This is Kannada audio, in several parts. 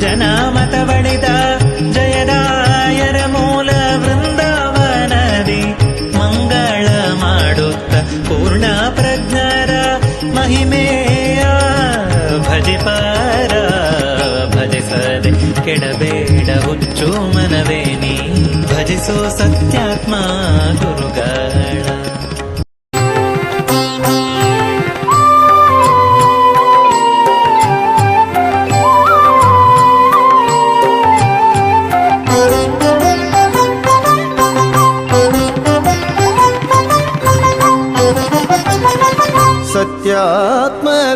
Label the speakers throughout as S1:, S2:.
S1: ಜನಾಮತ ಮತವಳಿದ ಜಯದಾಯರ ಮೂಲ ವೃಂದಾವನದಿ ಮಂಗಳ ಮಾಡುತ್ತ ಪೂರ್ಣ ಪ್ರಜ್ಞರ ಮಹಿಮೆಯ ಭಜಿಪಾರ ಭಜಿಸದೆ ಕೆಡಬೇಡ ಹುಚ್ಚು ಮನವೇ ನೀ. ಭಜಿಸೋ ಸತ್ಯಾತ್ಮ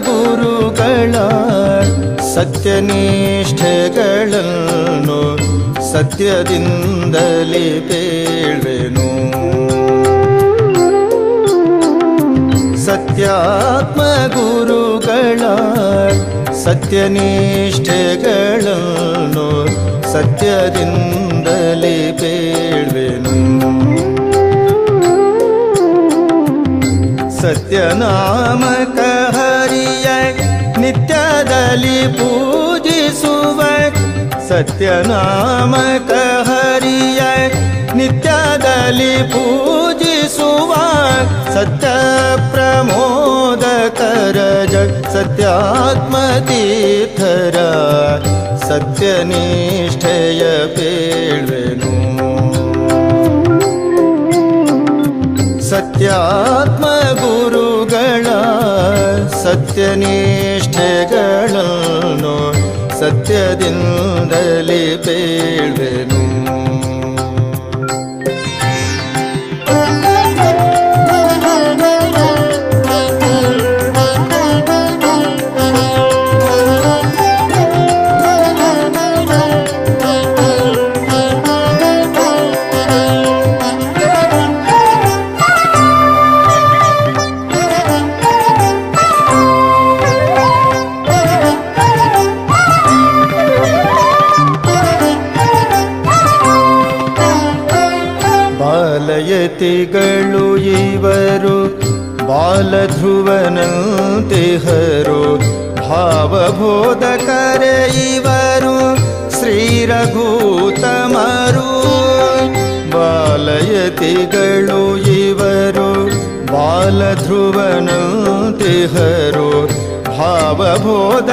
S1: ಗುರುಗಳ
S2: ಸತ್ಯನಿಷ್ಠೆಗಳನ್ನು ಸತ್ಯದಿಂದಲೇ ಪೇಳ್ವೆನು ಸತ್ಯಾತ್ಮ ಗುರುಗಳ ಸತ್ಯನಿಷ್ಠೆಗಳನ್ನು ಸತ್ಯದಿಂದಲೇ ಪೇಳ್ವೆನು सत्यनामक सत्यनामकहरीय नित्यदलि पूजिषु सत्यनामक सत्यनामकहरीय नित्यदलि पूजिषुवा सत्यप्रमोदकरज सत्यात्मतीर्थर सत्यनिष्ठय पेळ सत्यात्म ಗುರುಗಳ ಸತ್ಯನಿಷ್ಠೆಗಳನ್ನು ಸತ್ಯದಿಂದಲಿ ಪೇಳ್ವೆನು ಬಾಲಯತಿಗಳು ಇವರು ಬಾಲಧ್ರುವನಂತಿಹರು ಭಾವಬೋಧಕರೆ ಇವರು ಶ್ರೀರಘೂತಮರು ಬಾಲಯತಿಗಳು ಇವರು ಬಾಲಧ್ರುವನಂತಿಹರು ಭಾವಬೋಧ